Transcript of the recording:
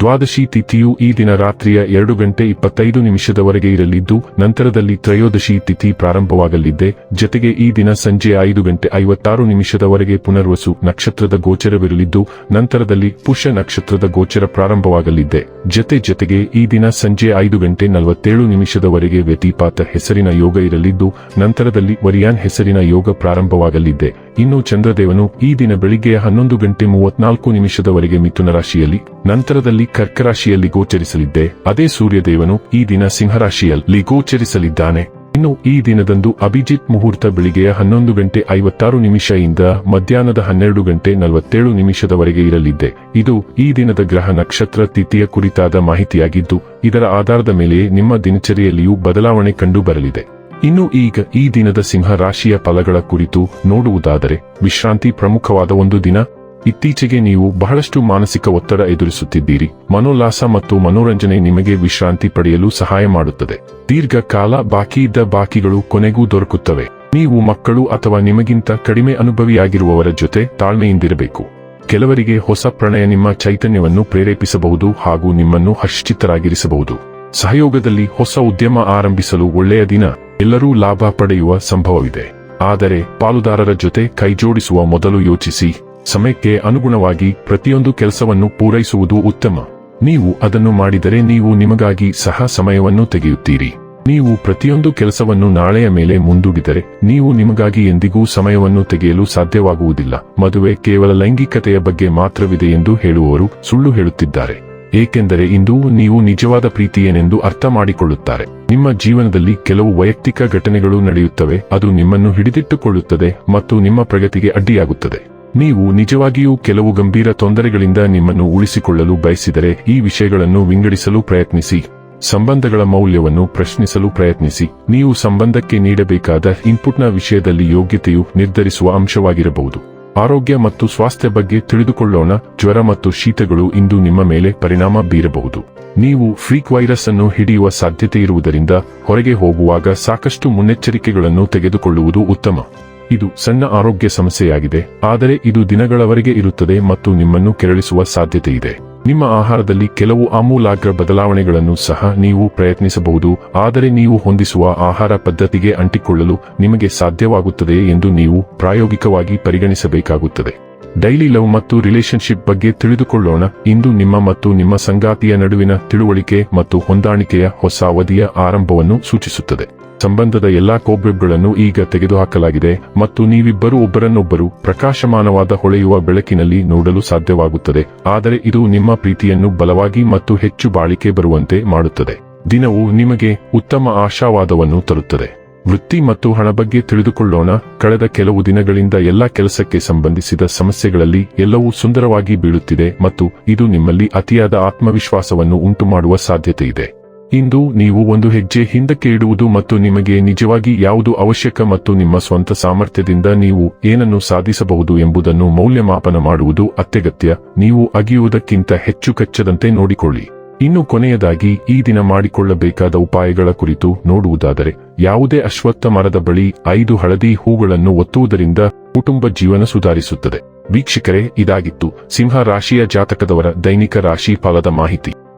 ದ್ವಾದಶಿ ತಿಥಿಯು ಈ ದಿನ ರಾತ್ರಿಯ ಎರಡು ಗಂಟೆ ಇಪ್ಪತ್ತೈದು ನಿಮಿಷದವರೆಗೆ ಇರಲಿದ್ದು, ನಂತರದಲ್ಲಿ ತ್ರಯೋದಶಿ ತಿಥಿ ಪ್ರಾರಂಭವಾಗಲಿದ್ದೆ. ಜತೆಗೆ ಈ ದಿನ ಸಂಜೆ ಐದು ಗಂಟೆ ಐವತ್ತಾರು ನಿಮಿಷದವರೆಗೆ ಪುನರ್ವಸು ನಕ್ಷತ್ರದ ಗೋಚರವಿರಲಿದ್ದು, ನಂತರದಲ್ಲಿ ಪುಷ್ಯ ನಕ್ಷತ್ರದ ಗೋಚರ ಪ್ರಾರಂಭವಾಗಲಿದ್ದೆ. ಜತೆ ಜೊತೆಗೆ ಈ ದಿನ ಸಂಜೆ ಐದು ಗಂಟೆ ನಲವತ್ತೇಳು ನಿಮಿಷದವರೆಗೆ ವ್ಯತಿಪಾತ ಹೆಸರಿನ ಯೋಗ ಇರಲಿದ್ದು, ನಂತರದಲ್ಲಿ ವರಿಯಾನ್ ಹೆಸರಿನ ಯೋಗ ಪ್ರಾರಂಭವಾಗಲಿದ್ದೆ. ಇನ್ನು ಚಂದ್ರದೇವನು ಈ ದಿನ ಬೆಳಿಗ್ಗೆ ಹನ್ನೊಂದು ಗಂಟೆ ಮೂವತ್ನಾಲ್ಕು ನಿಮಿಷದವರೆಗೆ ಮಿಥುನ ರಾಶಿಯಲ್ಲಿ, ನಂತರದಲ್ಲಿ ಕರ್ಕರಾಶಿಯಲ್ಲಿ ಗೋಚರಿಸಲಿದ್ದೆ. ಅದೇ ಸೂರ್ಯದೇವನು ಈ ದಿನ ಸಿಂಹರಾಶಿಯಲ್ಲಿ ಗೋಚರಿಸಲಿದ್ದಾನೆ. ಇನ್ನು ಈ ದಿನದಂದು ಅಭಿಜಿತ್ ಮುಹೂರ್ತ ಬೆಳಿಗ್ಗೆಯ ಹನ್ನೊಂದು ಗಂಟೆ ಐವತ್ತಾರು ನಿಮಿಷದಿಂದ ಮಧ್ಯಾಹ್ನದ ಹನ್ನೆರಡು ಗಂಟೆ ನಲವತ್ತೇಳು ನಿಮಿಷದವರೆಗೆ ಇರಲಿದ್ದೆ. ಇದು ಈ ದಿನದ ಗ್ರಹ ನಕ್ಷತ್ರ ತಿಥಿಯ ಕುರಿತಾದ ಮಾಹಿತಿಯಾಗಿದ್ದು, ಇದರ ಆಧಾರದ ಮೇಲೆ ನಿಮ್ಮ ದಿನಚರಿಯಲ್ಲಿಯೂ ಬದಲಾವಣೆ ಕಂಡು ಬರಲಿದೆ ಇನ್ನು ಈಗ ಈ ದಿನದ ಸಿಂಹ ರಾಶಿಯ ಫಲಗಳ ಕುರಿತು ನೋಡುವುದಾದರೆ, ವಿಶ್ರಾಂತಿ ಪ್ರಮುಖವಾದ ಒಂದು ದಿನ ಇತ್ತೀಚೆಗೆ ನೀವು ಬಹಳಷ್ಟು ಮಾನಸಿಕ ಒತ್ತಡ ಎದುರಿಸುತ್ತಿದ್ದೀರಿ. ಮನೋಲ್ಲಾಸ ಮತ್ತು ಮನೋರಂಜನೆ ನಿಮಗೆ ವಿಶ್ರಾಂತಿ ಪಡೆಯಲು ಸಹಾಯ ಮಾಡುತ್ತದೆ. ದೀರ್ಘಕಾಲ ಬಾಕಿ ಇದ್ದ ಬಾಕಿಗಳು ಕೊನೆಗೂ ದೊರಕುತ್ತವೆ. ನೀವು ಮಕ್ಕಳು ಅಥವಾ ನಿಮಗಿಂತ ಕಡಿಮೆ ಅನುಭವಿಯಾಗಿರುವವರ ಜೊತೆ ತಾಳ್ಮೆಯಿಂದಿರಬೇಕು. ಕೆಲವರಿಗೆ ಹೊಸ ಪ್ರಣಯ ನಿಮ್ಮ ಚೈತನ್ಯವನ್ನು ಪ್ರೇರೇಪಿಸಬಹುದು ಹಾಗೂ ನಿಮ್ಮನ್ನು ಹರ್ಷಚಿತ್ತರಾಗಿರಿಸಬಹುದು ಸಹಯೋಗದಲ್ಲಿ ಹೊಸ ಉದ್ಯಮ ಆರಂಭಿಸಲು ಒಳ್ಳೆಯ ದಿನ. ಎಲ್ಲರೂ ಲಾಭ ಪಡೆಯುವ ಸಂಭವವಿದೆ. ಆದರೆ ಪಾಲುದಾರರ ಜೊತೆ ಕೈಜೋಡಿಸುವ ಮೊದಲು ಯೋಚಿಸಿ. ಸಮಯಕ್ಕೆ ಅನುಗುಣವಾಗಿ ಪ್ರತಿಯೊಂದು ಕೆಲಸವನ್ನು ಪೂರೈಸುವುದು ಉತ್ತಮ. ನೀವು ಅದನ್ನು ಮಾಡಿದರೆ ನೀವು ನಿಮಗಾಗಿ ಸಹ ಸಮಯವನ್ನು ತೆಗೆಯುತ್ತೀರಿ. ನೀವು ಪ್ರತಿಯೊಂದು ಕೆಲಸವನ್ನು ನಾಳೆಯ ಮೇಲೆ ಮುಂದೂಡಿದರೆ ನೀವು ನಿಮಗಾಗಿ ಎಂದಿಗೂ ಸಮಯವನ್ನು ತೆಗೆಯಲು ಸಾಧ್ಯವಾಗುವುದಿಲ್ಲ. ಮದುವೆ ಕೇವಲ ಲೈಂಗಿಕತೆಯ ಬಗ್ಗೆ ಮಾತ್ರವಿದೆ ಎಂದು ಹೇಳುವವರು ಸುಳ್ಳು ಹೇಳುತ್ತಿದ್ದಾರೆ. ಏಕೆಂದರೆ ಇಂದು ನೀವು ನಿಜವಾದ ಪ್ರೀತಿಯೇನೆಂದು ಅರ್ಥ ಮಾಡಿಕೊಳ್ಳುತ್ತಾರೆ. ನಿಮ್ಮ ಜೀವನದಲ್ಲಿ ಕೆಲವು ವೈಯಕ್ತಿಕ ಘಟನೆಗಳು ನಡೆಯುತ್ತವೆ. ಅದು ನಿಮ್ಮನ್ನು ಹಿಡಿದಿಟ್ಟುಕೊಳ್ಳುತ್ತದೆ ಮತ್ತು ನಿಮ್ಮ ಪ್ರಗತಿಗೆ ಅಡ್ಡಿಯಾಗುತ್ತದೆ. ನೀವು ನಿಜವಾಗಿಯೂ ಕೆಲವು ಗಂಭೀರ ತೊಂದರೆಗಳಿಂದ ನಿಮ್ಮನ್ನು ಉಳಿಸಿಕೊಳ್ಳಲು ಬಯಸಿದರೆ ಈ ವಿಷಯಗಳನ್ನು ವಿಂಗಡಿಸಲು ಪ್ರಯತ್ನಿಸಿ. ಸಂಬಂಧಗಳ ಮೌಲ್ಯವನ್ನು ಪ್ರಶ್ನಿಸಲು ಪ್ರಯತ್ನಿಸಿ. ನೀವು ಸಂಬಂಧಕ್ಕೆ ನೀಡಬೇಕಾದ ಇನ್ಪುಟ್ನ ವಿಷಯದಲ್ಲಿ ಯೋಗ್ಯತೆಯು ನಿರ್ಧರಿಸುವ ಅಂಶವಾಗಿರಬಹುದು. ಆರೋಗ್ಯ ಮತ್ತು ಸ್ವಾಸ್ಥ್ಯ ಬಗ್ಗೆ ತಿಳಿದುಕೊಳ್ಳೋಣ. ಜ್ವರ ಮತ್ತು ಶೀತಗಳು ಇಂದು ನಿಮ್ಮ ಮೇಲೆ ಪರಿಣಾಮ ಬೀರಬಹುದು. ನೀವು ಫ್ರೀಕ್ ವೈರಸ್ ಅನ್ನು ಹಿಡಿಯುವ ಸಾಧ್ಯತೆ ಇರುವುದರಿಂದ ಹೊರಗೆ ಹೋಗುವಾಗ ಸಾಕಷ್ಟು ಮುನ್ನೆಚ್ಚರಿಕೆಗಳನ್ನು ತೆಗೆದುಕೊಳ್ಳುವುದು ಉತ್ತಮ. ಇದು ಸಣ್ಣ ಆರೋಗ್ಯ ಸಮಸ್ಯೆಯಾಗಿದೆ, ಆದರೆ ಇದು ದಿನಗಳವರೆಗೆ ಇರುತ್ತದೆ ಮತ್ತು ನಿಮ್ಮನ್ನು ಕೆರಳಿಸುವ ಸಾಧ್ಯತೆ ಇದೆ ನಿಮ್ಮ ಆಹಾರದಲ್ಲಿ ಕೆಲವು ಆಮೂಲಾಗ್ರ ಬದಲಾವಣೆಗಳನ್ನು ಸಹ ನೀವು ಪ್ರಯತ್ನಿಸಬಹುದು, ಆದರೆ ನೀವು ಹೊಂದಿಸುವ ಆಹಾರ ಪದ್ಧತಿಗೆ ಅಂಟಿಕೊಳ್ಳಲು ನಿಮಗೆ ಸಾಧ್ಯವಾಗುತ್ತದೆ ಎಂದು ನೀವು ಪ್ರಾಯೋಗಿಕವಾಗಿ ಪರಿಗಣಿಸಬೇಕಾಗುತ್ತದೆ. ಡೈಲಿ ಲವ್ ಮತ್ತು ರಿಲೇಶನ್ಶಿಪ್ ಬಗ್ಗೆ ತಿಳಿದುಕೊಳ್ಳೋಣ, ಇಂದು ನಿಮ್ಮ ಮತ್ತು ನಿಮ್ಮ ಸಂಗಾತಿಯ ನಡುವಿನ ತಿಳುವಳಿಕೆ ಮತ್ತು ಹೊಂದಾಣಿಕೆಯ ಹೊಸ ಅವಧಿಯ ಆರಂಭವನ್ನು ಸೂಚಿಸುತ್ತದೆ. ಸಂಬಂಧದ ಎಲ್ಲಾ ಕೋಬ್ಬೆಬ್ಗಳನ್ನು ಈಗ ತೆಗೆದುಹಾಕಲಾಗಿದೆ ಮತ್ತು ನೀವಿಬ್ಬರು ಒಬ್ಬರನ್ನೊಬ್ಬರು ಪ್ರಕಾಶಮಾನವಾದ ಹೊಳೆಯುವ ಬೆಳಕಿನಲ್ಲಿ ನೋಡಲು ಸಾಧ್ಯವಾಗುತ್ತದೆ. ಆದರೆ ಇದು ನಿಮ್ಮ ಪ್ರೀತಿಯನ್ನು ಬಲವಾಗಿ ಮತ್ತು ಹೆಚ್ಚು ಬಾಳಿಕೆ ಬರುವಂತೆ ಮಾಡುತ್ತದೆ. ದಿನವು ನಿಮಗೆ ಉತ್ತಮ ಆಶಾವಾದವನ್ನು ತರುತ್ತದೆ. ವೃತ್ತಿ ಮತ್ತು ಹಣ ಬಗ್ಗೆ ತಿಳಿದುಕೊಳ್ಳೋಣ. ಕಳೆದ ಕೆಲವು ದಿನಗಳಿಂದ ಎಲ್ಲ ಕೆಲಸಕ್ಕೆ ಸಂಬಂಧಿಸಿದ ಸಮಸ್ಯೆಗಳಲ್ಲಿ ಎಲ್ಲವೂ ಸುಂದರವಾಗಿ ಬೀಳುತ್ತಿದೆ ಮತ್ತು ಇದು ನಿಮ್ಮಲ್ಲಿ ಅತಿಯಾದ ಆತ್ಮವಿಶ್ವಾಸವನ್ನು ಉಂಟುಮಾಡುವ ಸಾಧ್ಯತೆ ಇದೆ ಇಂದು ನೀವು ಒಂದು ಹೆಜ್ಜೆ ಹಿಂದಕ್ಕೆ ಇಡುವುದು ಮತ್ತು ನಿಮಗೆ ನಿಜವಾಗಿ ಯಾವುದು ಅವಶ್ಯಕ ಮತ್ತು ನಿಮ್ಮ ಸ್ವಂತ ಸಾಮರ್ಥ್ಯದಿಂದ ನೀವು ಏನನ್ನು ಸಾಧಿಸಬಹುದು ಎಂಬುದನ್ನು ಮೌಲ್ಯಮಾಪನ ಮಾಡುವುದು ಅತ್ಯಗತ್ಯ. ನೀವು ಅಗಿಯುವುದಕ್ಕಿಂತ ಹೆಚ್ಚು ಕಚ್ಚದಂತೆ ನೋಡಿಕೊಳ್ಳಿ. ಇನ್ನು ಕೊನೆಯದಾಗಿ, ಈ ದಿನ ಮಾಡಿಕೊಳ್ಳಬೇಕಾದ ಉಪಾಯಗಳ ಕುರಿತು ನೋಡುವುದಾದರೆ, ಯಾವುದೇ ಅಶ್ವತ್ಥ ಮರದ ಬಳಿ ಐದು ಹಳದಿ ಹೂಗಳನ್ನು ಒತ್ತುವುದರಿಂದ ಕುಟುಂಬ ಜೀವನ ಸುಧಾರಿಸುತ್ತದೆ. ವೀಕ್ಷಕರೇ, ಇದಾಗಿತ್ತು ಸಿಂಹ ರಾಶಿಯ ಜಾತಕದವರ ದೈನಿಕ ರಾಶಿ ಫಲದ ಮಾಹಿತಿ.